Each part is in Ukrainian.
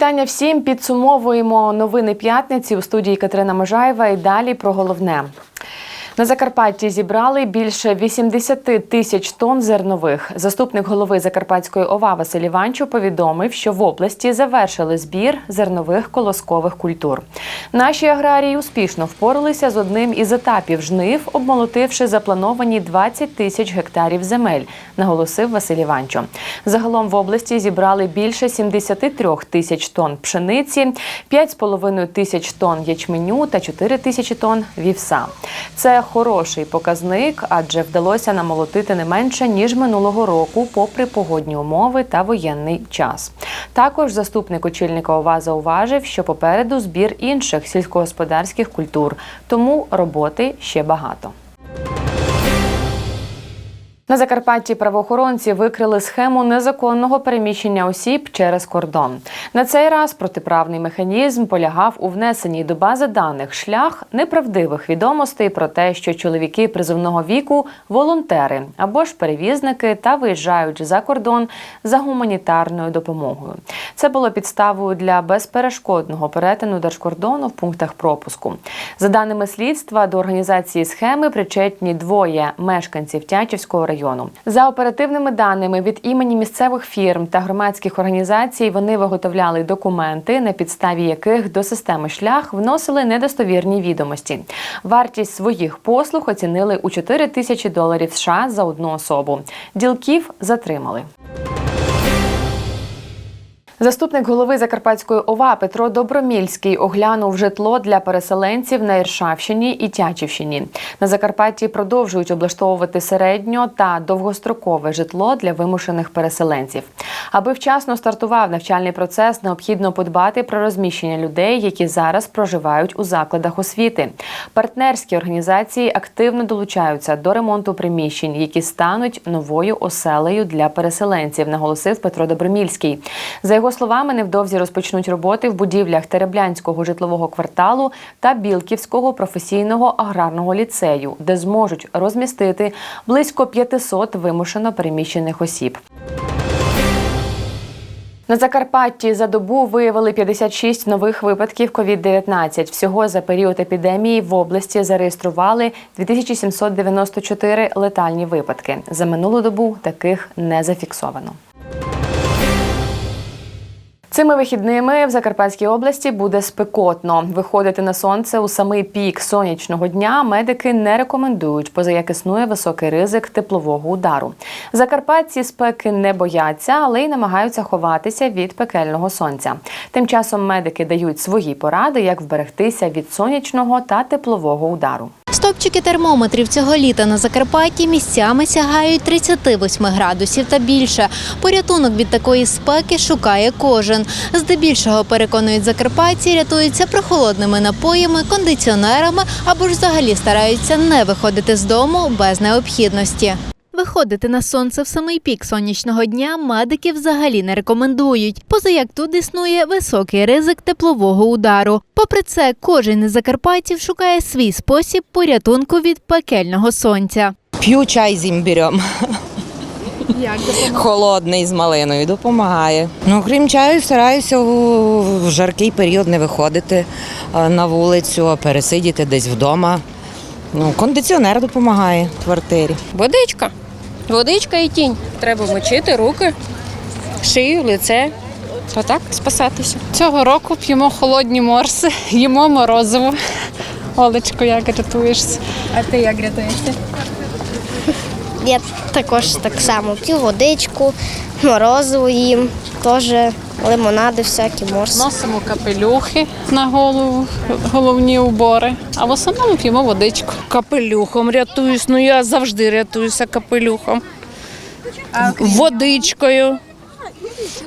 Вітання всім. Підсумовуємо новини п'ятниці у студії Катерина Можаєва. І далі про головне. На Закарпатті зібрали більше 80 тисяч тонн зернових. Заступник голови Закарпатської ОВА Василь Іванчу повідомив, що в області завершили збір зернових колоскових культур. Наші аграрії успішно впоралися з одним із етапів жнив, обмолотивши заплановані 20 тисяч гектарів земель, наголосив Василь Іванчо. Загалом в області зібрали більше 73 тисяч тонн пшениці, 5,5 тисяч тонн ячменю та 4 тисячі тонн вівса. Це хороший показник, адже вдалося намолотити не менше ніж минулого року, попри погодні умови та воєнний час. Також заступник очільника ОВА зауважив, що попереду збір інших сільськогосподарських культур, тому роботи ще багато. На Закарпатті правоохоронці викрили схему незаконного переміщення осіб через кордон. На цей раз протиправний механізм полягав у внесенні до бази даних шлях неправдивих відомостей про те, що чоловіки призовного віку волонтери або ж перевізники та виїжджають за кордон за гуманітарною допомогою. Це було підставою для безперешкодного перетину держкордону в пунктах пропуску. За даними слідства, до організації схеми причетні двоє мешканців Тячівського району. За оперативними даними від імені місцевих фірм та громадських організацій вони виготовляли документи, на підставі яких до системи шлях вносили недостовірні відомості. Вартість своїх послуг оцінили у 4 тисячі доларів США за одну особу. Ділків затримали. Заступник голови Закарпатської ОВА Петро Добромільський оглянув житло для переселенців на Іршавщині і Тячівщині. На Закарпатті продовжують облаштовувати середньо та довгострокове житло для вимушених переселенців. Аби вчасно стартував навчальний процес, необхідно подбати про розміщення людей, які зараз проживають у закладах освіти. Партнерські організації активно долучаються до ремонту приміщень, які стануть новою оселею для переселенців, наголосив Петро Добромільський. За його словами, невдовзі розпочнуть роботи в будівлях Тереблянського житлового кварталу та Білківського професійного аграрного ліцею, де зможуть розмістити близько 500 вимушено переміщених осіб. На Закарпатті за добу виявили 56 нових випадків COVID-19. Всього за період епідемії в області зареєстрували 2794 летальні випадки. За минулу добу таких не зафіксовано. Цими вихідними в Закарпатській області буде спекотно. Виходити на сонце у самий пік сонячного дня медики не рекомендують, поза як існує високий ризик теплового удару. Закарпатці спеки не бояться, але й намагаються ховатися від пекельного сонця. Тим часом медики дають свої поради, як вберегтися від сонячного та теплового удару. Стопчики термометрів цього літа на Закарпатті місцями сягають 38 градусів та більше. Порятунок від такої спеки шукає кожен. Здебільшого переконують закарпатці, рятуються прохолодними напоями, кондиціонерами або ж взагалі стараються не виходити з дому без необхідності. Виходити на сонце в самий пік сонячного дня медики взагалі не рекомендують, поза як тут існує високий ризик теплового удару. Попри це, кожен із закарпатців шукає свій спосіб порятунку від пекельного сонця. П'ю чай з імбирем. Як Холодний з малиною допомагає. Ну, крім чаю, стараюся у в жаркий період не виходити на вулицю, а пересидіти десь вдома. Ну, кондиціонер допомагає в квартирі. Водичка. Водичка і тінь. Треба мочити руки, шию, лице. Та так спасатися. Цього року п'ємо холодні морси, їмо морозиво. Олечко, як рятуєшся? А ти як рятуєшся? Я також так само п'ю водичку, морозиво їм, теж лимонади всякі, морс. Носимо капелюхи на голову, головні убори, а в основному п'ємо водичку. Капелюхом рятуюсь, ну я завжди рятуюся капелюхом. Водичкою,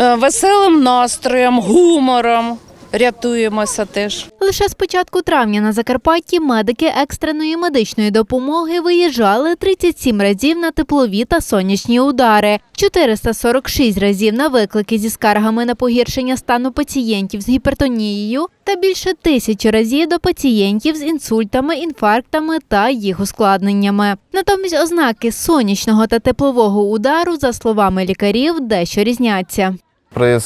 е, веселим настроєм, гумором. Рятуємося теж. Лише з початку травня на Закарпатті медики екстреної медичної допомоги виїжджали 37 разів на теплові та сонячні удари, 446 разів на виклики зі скаргами на погіршення стану пацієнтів з гіпертонією та більше тисячі разів до пацієнтів з інсультами, інфарктами та їх ускладненнями. Натомість ознаки сонячного та теплового удару, за словами лікарів, дещо різняться. При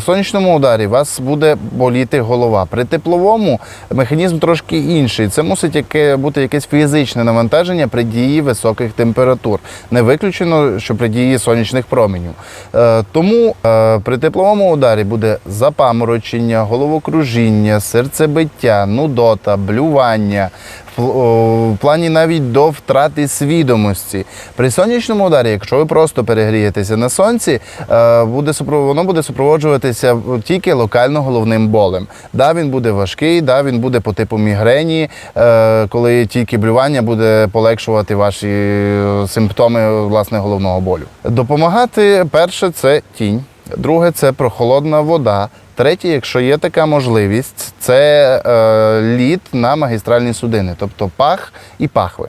сонячному ударі вас буде боліти голова. При тепловому механізм трошки інший. Це мусить яке, бути якесь фізичне навантаження при дії високих температур. Не виключено, що при дії сонячних променів. Е, тому е, при тепловому ударі буде запаморочення, головокружіння, серцебиття, нудота, блювання. В плані навіть до втрати свідомості. При сонячному ударі, якщо ви просто перегрієтеся на сонці, е, буде воно буде супроводжуватися тільки локально головним болем. Да, він буде важкий, да, він буде по типу мігрені, е, коли тільки блювання буде полегшувати ваші е, симптоми власне головного болю. Допомагати перше це тінь. Друге це прохолодна вода. Третє, якщо є така можливість, це е, лід на магістральні судини, тобто пах і пахви.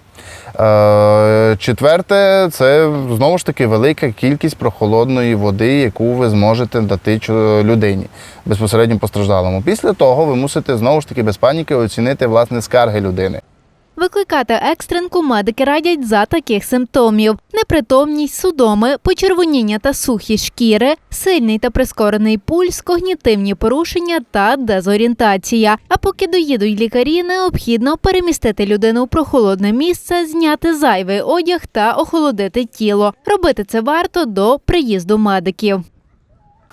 Е, четверте, це знову ж таки велика кількість прохолодної води, яку ви зможете дати людині безпосередньо постраждалому. Після того ви мусите знову ж таки без паніки оцінити власне скарги людини. Викликати екстренку медики радять за таких симптомів: непритомність, судоми, почервоніння та сухість шкіри, сильний та прискорений пульс, когнітивні порушення та дезорієнтація. А поки доїдуть лікарі, необхідно перемістити людину в прохолодне місце, зняти зайвий одяг та охолодити тіло. Робити це варто до приїзду медиків.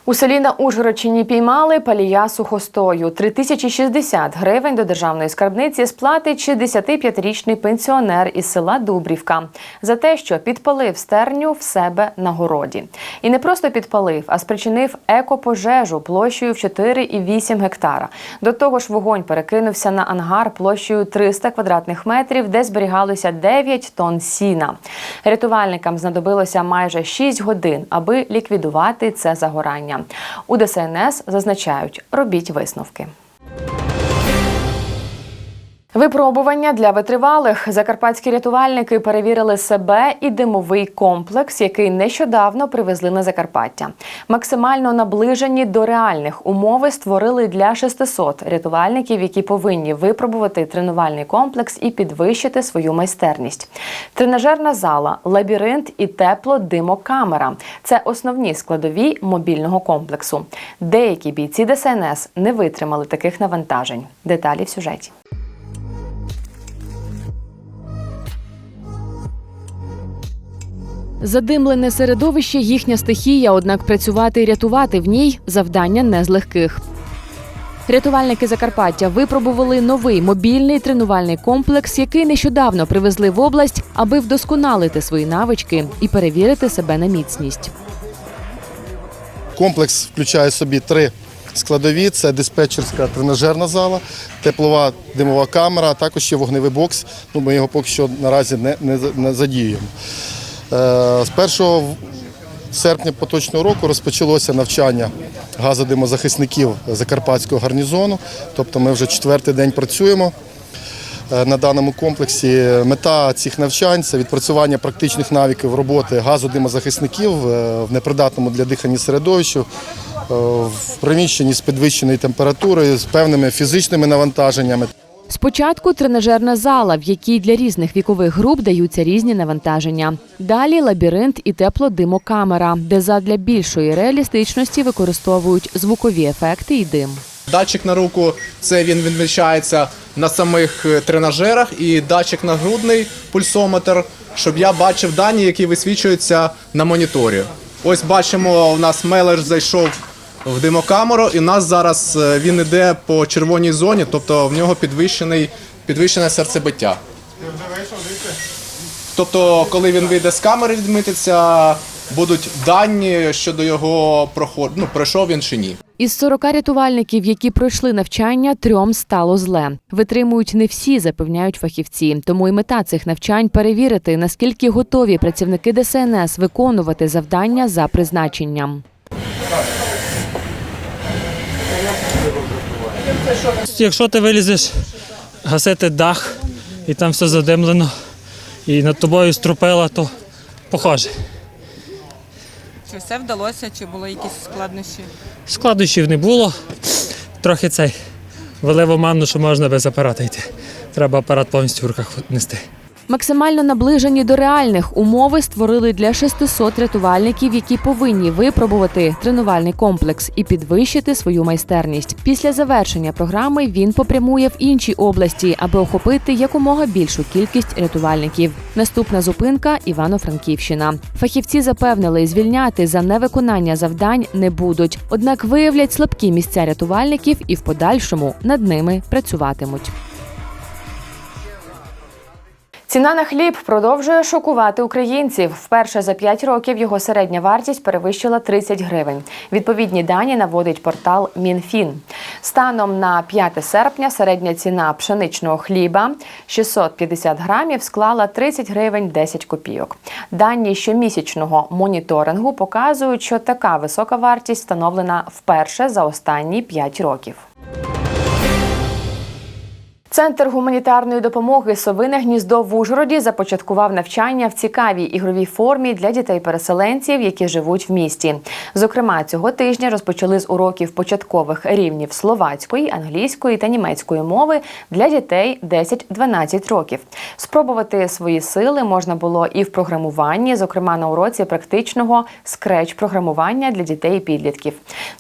У селі на Ужгородчині піймали палія сухостою. 3060 гривень до державної скарбниці сплатить 65-річний пенсіонер із села Дубрівка за те, що підпалив стерню в себе на городі. І не просто підпалив, а спричинив екопожежу площею в 4,8 гектара. До того ж, вогонь перекинувся на ангар площею 300 квадратних метрів, де зберігалося 9 тонн сіна. Рятувальникам знадобилося майже 6 годин, аби ліквідувати це загорання. У ДСНС зазначають, робіть висновки. Випробування для витривалих закарпатські рятувальники перевірили себе і димовий комплекс, який нещодавно привезли на Закарпаття. Максимально наближені до реальних умови створили для 600 рятувальників, які повинні випробувати тренувальний комплекс і підвищити свою майстерність. Тренажерна зала, лабіринт і теплодимокамера це основні складові мобільного комплексу. Деякі бійці ДСНС не витримали таких навантажень. Деталі в сюжеті. Задимлене середовище їхня стихія, однак працювати і рятувати в ній завдання не з легких. Рятувальники Закарпаття випробували новий мобільний тренувальний комплекс, який нещодавно привезли в область, аби вдосконалити свої навички і перевірити себе на міцність. Комплекс включає собі три складові: це диспетчерська тренажерна зала, теплова димова камера, а також є вогневий бокс. Ну, ми його поки що наразі не, не, не задіюємо. Е, з 1 серпня поточного року розпочалося навчання газодимозахисників Закарпатського гарнізону. Тобто ми вже четвертий день працюємо е, на даному комплексі. Мета цих навчань це відпрацювання практичних навиків роботи газодимозахисників е, в непридатному для дихання середовищі, е, в приміщенні з підвищеною температурою, з певними фізичними навантаженнями. Спочатку тренажерна зала, в якій для різних вікових груп даються різні навантаження. Далі лабіринт і теплодимокамера, де задля більшої реалістичності використовують звукові ефекти і дим. Датчик на руку це він відмічається на самих е, тренажерах, і датчик нагрудний пульсометр, щоб я бачив дані, які висвічуються на моніторі. Ось бачимо, у нас мелеш зайшов в димокамеру, і у нас зараз е, він іде по червоній зоні, тобто в нього підвищений, підвищене серцебиття. Тобто, коли він вийде з камери, відмітиться, будуть дані щодо його проходу, ну, пройшов він чи ні. Із 40 рятувальників, які пройшли навчання, трьом стало зле. Витримують не всі, запевняють фахівці. Тому і мета цих навчань перевірити, наскільки готові працівники ДСНС виконувати завдання за призначенням. Якщо ти вилізеш гасити дах і там все задимлено, і над тобою струпила, то похоже. Чи все вдалося, чи були якісь складнощі? Складнощів не було. Трохи цей вели в оману, що можна без апарата йти. Треба апарат повністю в руках нести. Максимально наближені до реальних умови створили для 600 рятувальників, які повинні випробувати тренувальний комплекс і підвищити свою майстерність. Після завершення програми він попрямує в інші області, аби охопити якомога більшу кількість рятувальників. Наступна зупинка Івано-Франківщина. Фахівці запевнили, звільняти за невиконання завдань не будуть, однак виявлять слабкі місця рятувальників і в подальшому над ними працюватимуть. Ціна на хліб продовжує шокувати українців. Вперше за 5 років його середня вартість перевищила 30 гривень. Відповідні дані наводить портал Мінфін. Станом на 5 серпня середня ціна пшеничного хліба 650 грамів склала 30 гривень 10 копійок. Дані щомісячного моніторингу показують, що така висока вартість встановлена вперше за останні 5 років. Центр гуманітарної допомоги Совине гніздо в Ужгороді започаткував навчання в цікавій ігровій формі для дітей-переселенців, які живуть в місті. Зокрема, цього тижня розпочали з уроків початкових рівнів словацької, англійської та німецької мови для дітей 10-12 років. Спробувати свої сили можна було і в програмуванні, зокрема на уроці практичного скреч-програмування для дітей і підлітків.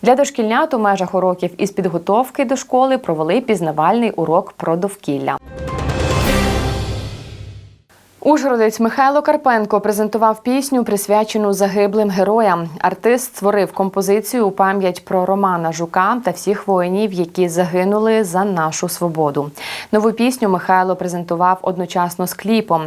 Для дошкільнят у межах уроків із підготовки до школи провели пізнавальний урок про довкілля. Ужгородець Михайло Карпенко презентував пісню, присвячену загиблим героям. Артист створив композицію у пам'ять про Романа Жука та всіх воїнів, які загинули за нашу свободу. Нову пісню Михайло презентував одночасно з кліпом.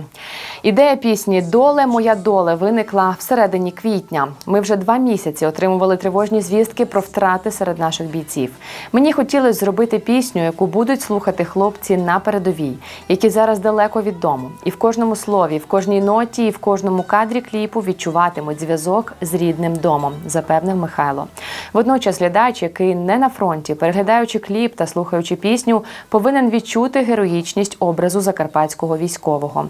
Ідея пісні Доле моя доле виникла всередині квітня. Ми вже два місяці отримували тривожні звістки про втрати серед наших бійців. Мені хотілося зробити пісню, яку будуть слухати хлопці на передовій, які зараз далеко від дому, і в кожному слові, в кожній ноті і в кожному кадрі кліпу відчуватимуть зв'язок з рідним домом, запевнив Михайло. Водночас глядач, який не на фронті, переглядаючи кліп та слухаючи пісню, повинен відчути героїчність образу закарпатського військового.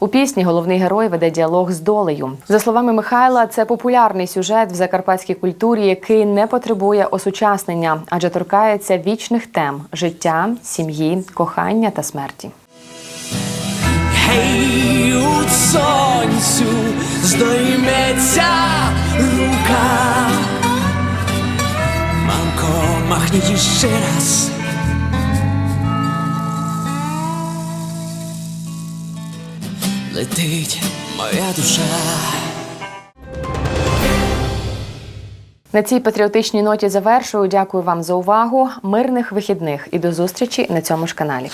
У пісні головний герой веде діалог з долею. За словами Михайла, це популярний сюжет в закарпатській культурі, який не потребує осучаснення, адже торкається вічних тем життя, сім'ї, кохання та смерті. Гей, сонцю здойметься рука. Мамко, махніть ще раз. Летить моя душа. На цій патріотичній ноті завершую. Дякую вам за увагу. Мирних вихідних і до зустрічі на цьому ж каналі.